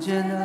언제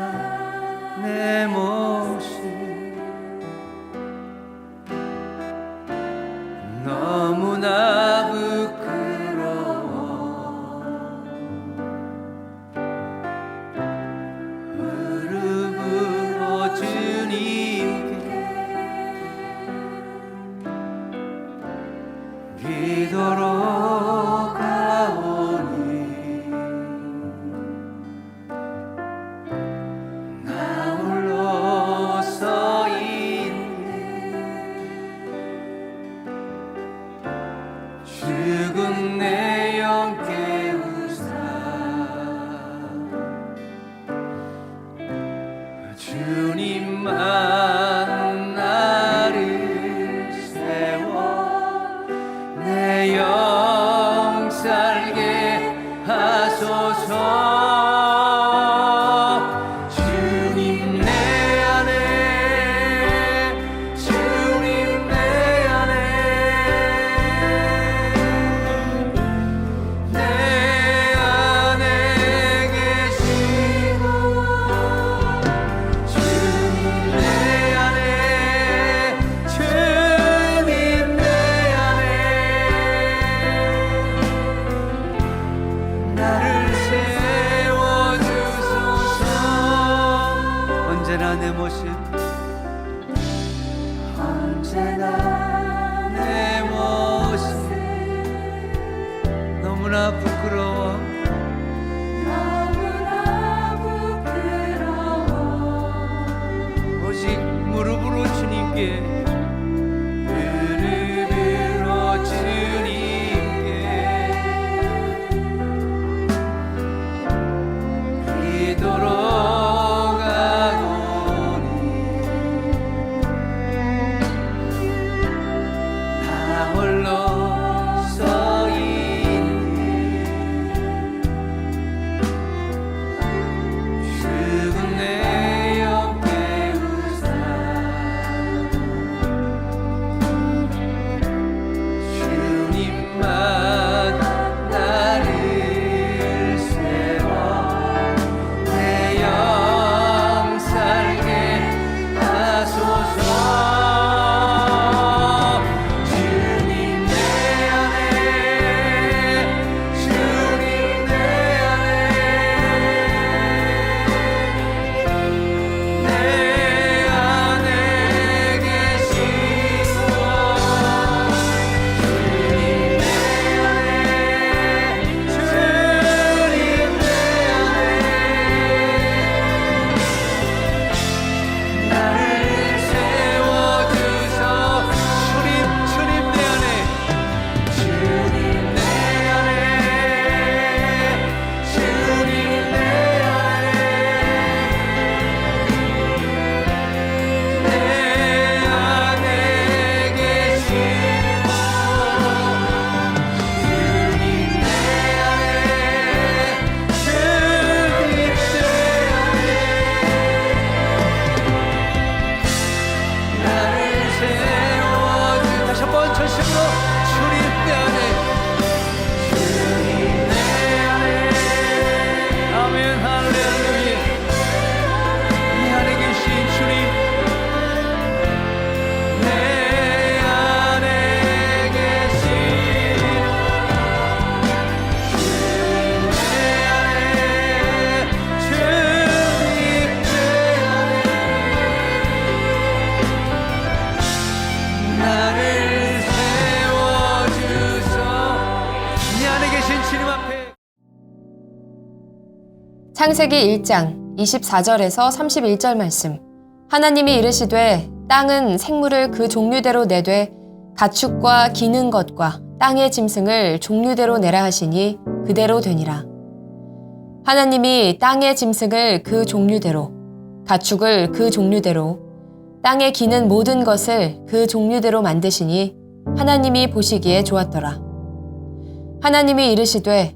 창세기 1장 24절에서 31절 말씀. 하나님이 이르시되 땅은 생물을 그 종류대로 내되 가축과 기는 것과 땅의 짐승을 종류대로 내라 하시니 그대로 되니라. 하나님이 땅의 짐승을 그 종류대로, 가축을 그 종류대로, 땅에 기는 모든 것을 그 종류대로 만드시니 하나님이 보시기에 좋았더라. 하나님이 이르시되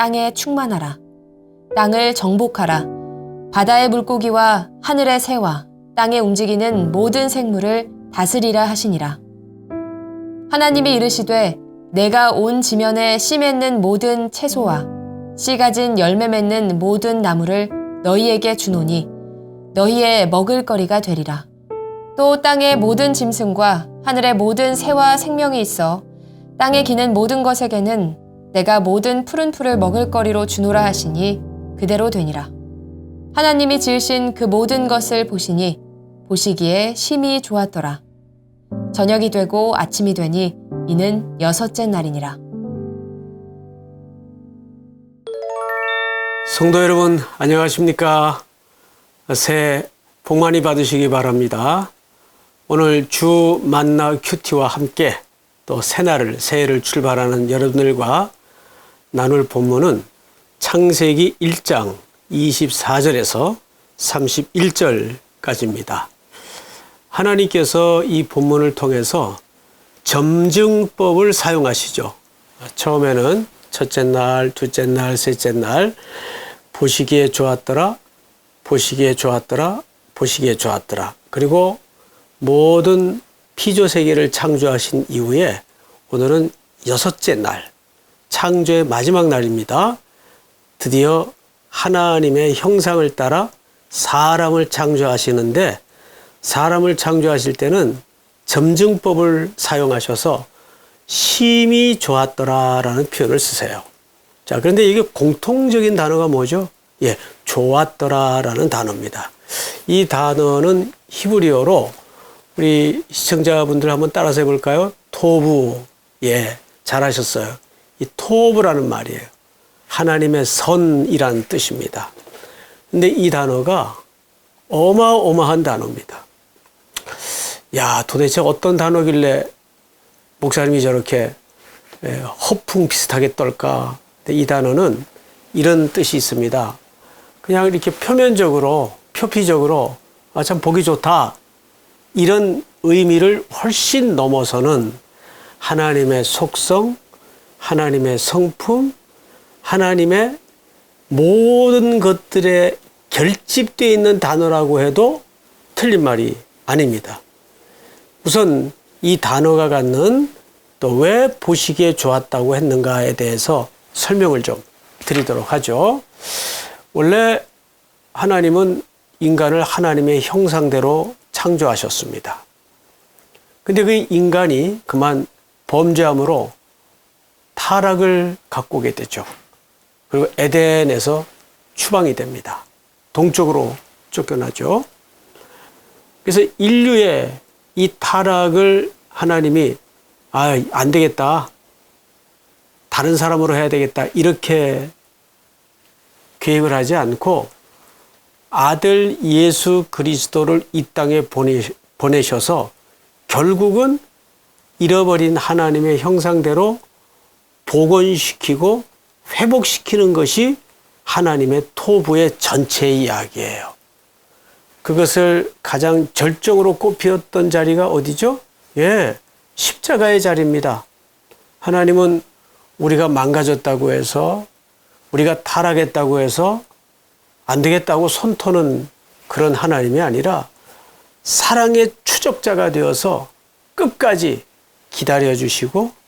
땅에 충만하라. 땅을 정복하라. 바다의 물고기와 하늘의 새와 땅에 움직이는 모든 생물을 다스리라 하시니라. 하나님이 이르시되 내가 온 지면에 씨 맺는 모든 채소와 씨 가진 열매 맺는 모든 나무를 너희에게 주노니 너희의 먹을거리가 되리라. 또 땅의 모든 짐승과 하늘의 모든 새와 생명이 있어 땅에 기는 모든 것에게는 내가 모든 푸른 풀을 먹을 거리로 주노라 하시니 그대로 되니라. 하나님이 지으신 그 모든 것을 보시니 보시기에 심히 좋았더라. 저녁이 되고 아침이 되니 이는 여섯째 날이니라. 성도 여러분, 안녕하십니까? 새해 복 많이 받으시기 바랍니다. 오늘 주 만나 큐티와 함께 또 새날을, 새해를 출발하는 여러분들과 나눌 본문은 창세기 1장 24절에서 31절까지입니다. 하나님께서 이 본문을 통해서 점증법을 사용하시죠. 처음에는 첫째 날, 둘째 날, 셋째 날 보시기에 좋았더라, 보시기에 좋았더라, 보시기에 좋았더라. 그리고 모든 피조 세계를 창조하신 이후에 오늘은 여섯째 날, 창조의 마지막 날입니다. 드디어 하나님의 형상을 따라 사람을 창조하시는데 사람을 창조하실 때는 점증법을 사용하셔서 심히 좋았더라라는 표현을 쓰세요. 자, 그런데 이게 공통적인 단어가 뭐죠? 예, 좋았더라라는 단어입니다. 이 단어는 히브리어로 우리 시청자분들 한번 따라서 해볼까요? 토부. 예, 잘하셨어요. 이 토부라는 말이에요. 하나님의 선이란 뜻입니다. 근데 이 단어가 어마어마한 단어입니다. 야, 도대체 어떤 단어길래 목사님이 저렇게 예, 허풍 비슷하게 떨까? 이 단어는 이런 뜻이 있습니다. 그냥 이렇게 표면적으로, 표피적으로, 아, 참 보기 좋다. 이런 의미를 훨씬 넘어서는 하나님의 속성, 하나님의 성품, 하나님의 모든 것들에 결집되어 있는 단어라고 해도 틀린 말이 아닙니다. 우선 이 단어가 갖는 또 왜 보시기에 좋았다고 했는가에 대해서 설명을 좀 드리도록 하죠. 원래 하나님은 인간을 하나님의 형상대로 창조하셨습니다. 근데 그 인간이 그만 범죄함으로 타락을 갖고 오게 되죠. 그리고 에덴에서 추방이 됩니다. 동쪽으로 쫓겨나죠. 그래서 인류의 이 타락을 하나님이 아, 안 되겠다. 다른 사람으로 해야 되겠다. 이렇게 계획을 하지 않고 아들 예수 그리스도를 이 땅에 보내, 보내셔서 결국은 잃어버린 하나님의 형상대로 복원시키고 회복시키는 것이 하나님의 토부의 전체 이야기예요. 그것을 가장 절정으로 꼽히었던 자리가 어디죠? 예, 십자가의 자리입니다. 하나님은 우리가 망가졌다고 해서 우리가 타락했다고 해서 안 되겠다고 손 터는 그런 하나님이 아니라 사랑의 추적자가 되어서 끝까지 기다려 주시고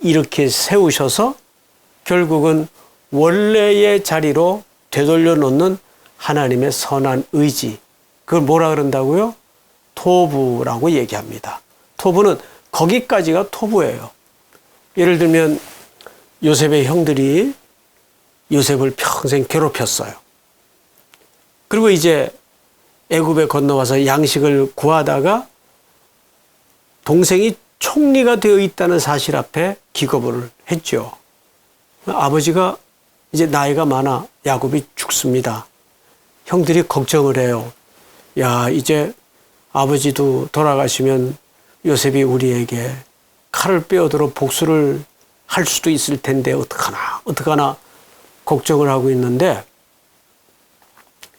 이렇게 세우셔서 결국은 원래의 자리로 되돌려 놓는 하나님의 선한 의지. 그걸 뭐라 그런다고요? 토부라고 얘기합니다. 토부는 거기까지가 토부예요. 예를 들면 요셉의 형들이 요셉을 평생 괴롭혔어요. 그리고 이제 애굽에 건너와서 양식을 구하다가 동생이 총리가 되어 있다는 사실 앞에 기겁을 했죠. 아버지가 이제 나이가 많아 야곱이 죽습니다. 형들이 걱정을 해요. 야, 이제 아버지도 돌아가시면 요셉이 우리에게 칼을 빼어들어 복수를 할 수도 있을 텐데 어떡하나, 어떡하나 걱정을 하고 있는데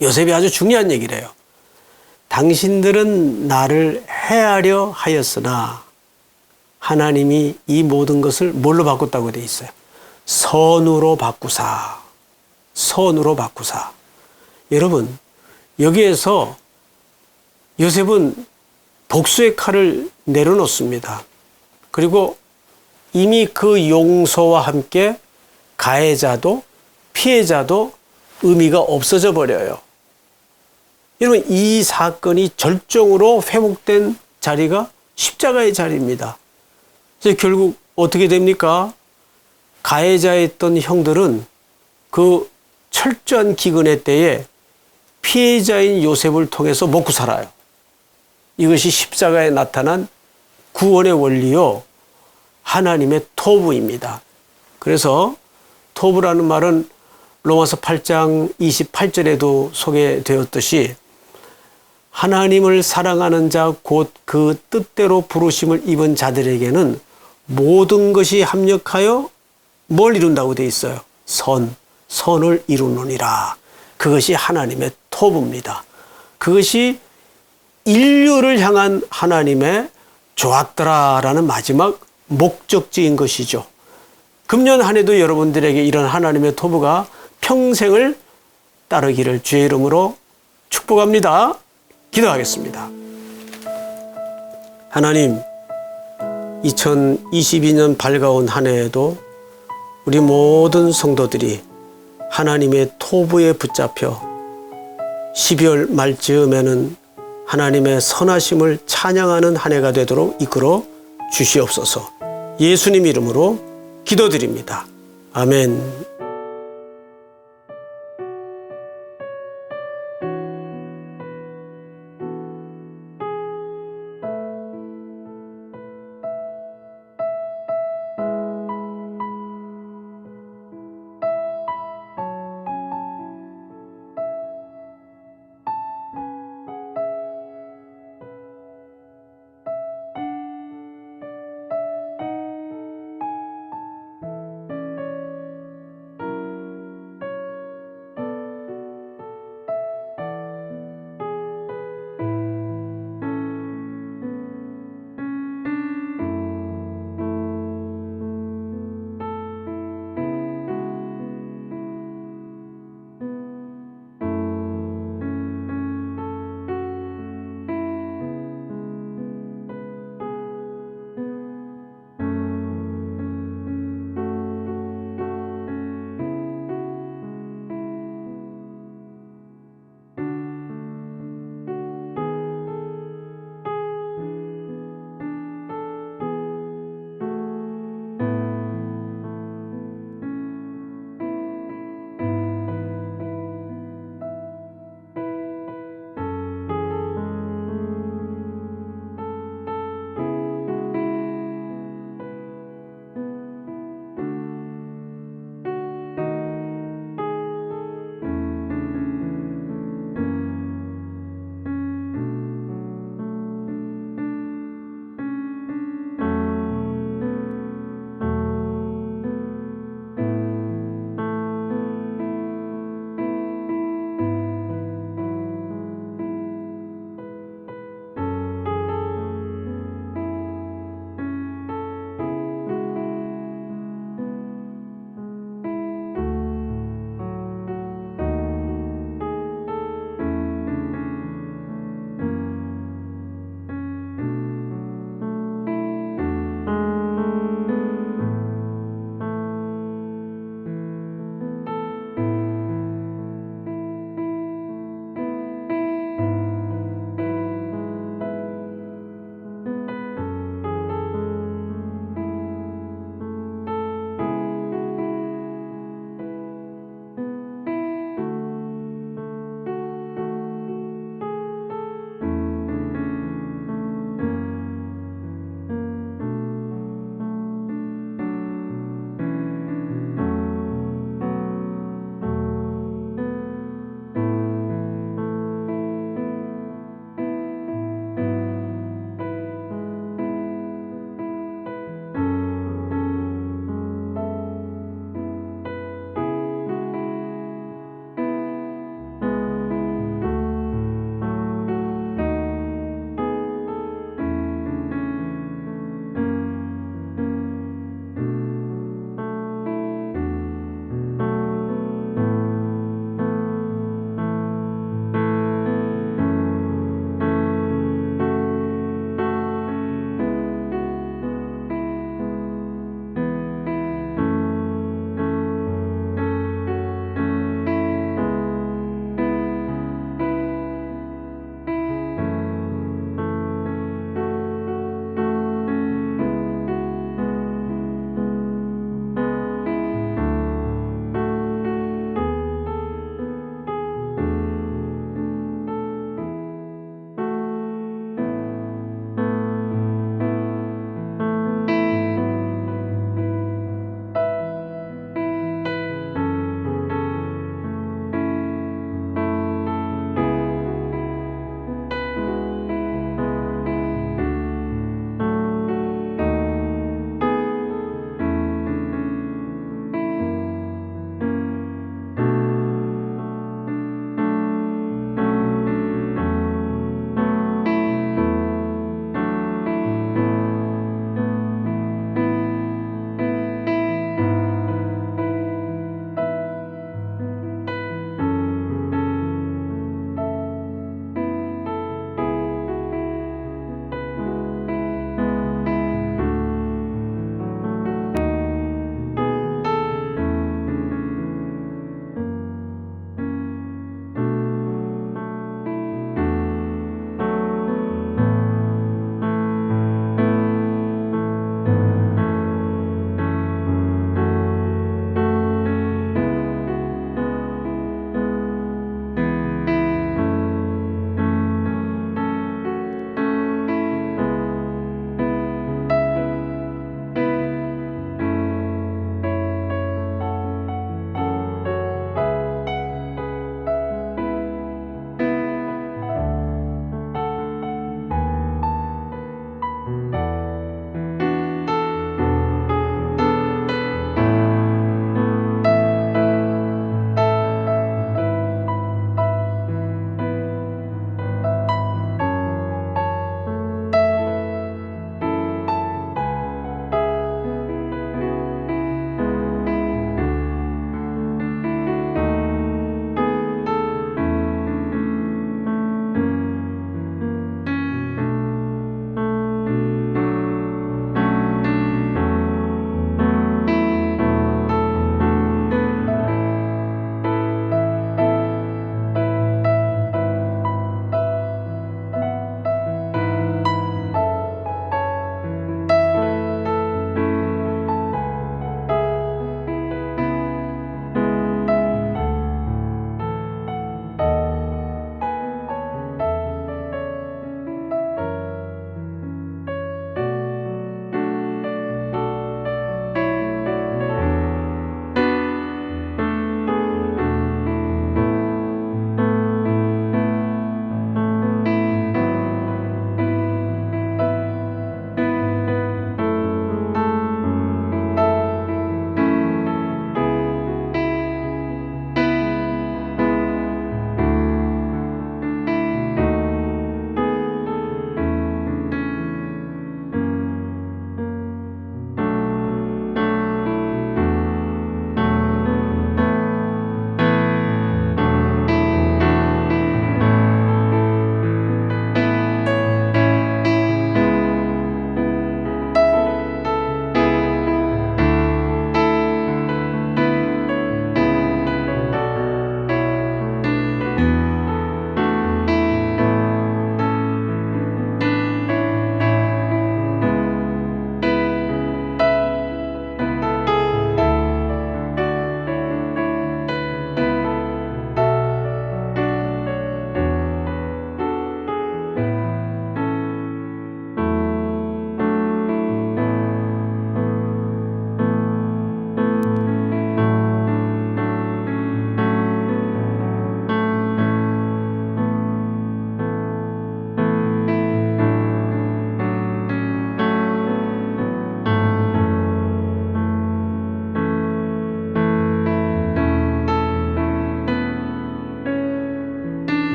요셉이 아주 중요한 얘기를 해요. 당신들은 나를 해하려 하였으나 하나님이 이 모든 것을 뭘로 바꿨다고 돼 있어요? 선으로 바꾸사. 선으로 바꾸사. 여러분, 여기에서 요셉은 복수의 칼을 내려놓습니다. 그리고 이미 그 용서와 함께 가해자도 피해자도 의미가 없어져 버려요. 여러분, 이 사건이 절정으로 회복된 자리가 십자가의 자리입니다. 그래서 결국 어떻게 됩니까? 가해자였던 형들은 그 철저한 기근의 때에 피해자인 요셉을 통해서 먹고 살아요. 이것이 십자가에 나타난 구원의 원리요. 하나님의 토부입니다. 그래서 토부라는 말은 로마서 8장 28절에도 소개되었듯이 하나님을 사랑하는 자 곧 그 뜻대로 부르심을 입은 자들에게는 모든 것이 합력하여 뭘 이룬다고 돼 있어요? 선, 선을 이루느니라. 그것이 하나님의 토부입니다. 그것이 인류를 향한 하나님의 좋았더라라는 마지막 목적지인 것이죠. 금년 한 해도 여러분들에게 이런 하나님의 토부가 평생을 따르기를 주의 이름으로 축복합니다. 기도하겠습니다. 하나님, 2022년 밝아온 한 해에도 우리 모든 성도들이 하나님의 토부에 붙잡혀 12월 말즈음에는 하나님의 선하심을 찬양하는 한 해가 되도록 이끌어 주시옵소서. 예수님 이름으로 기도드립니다. 아멘.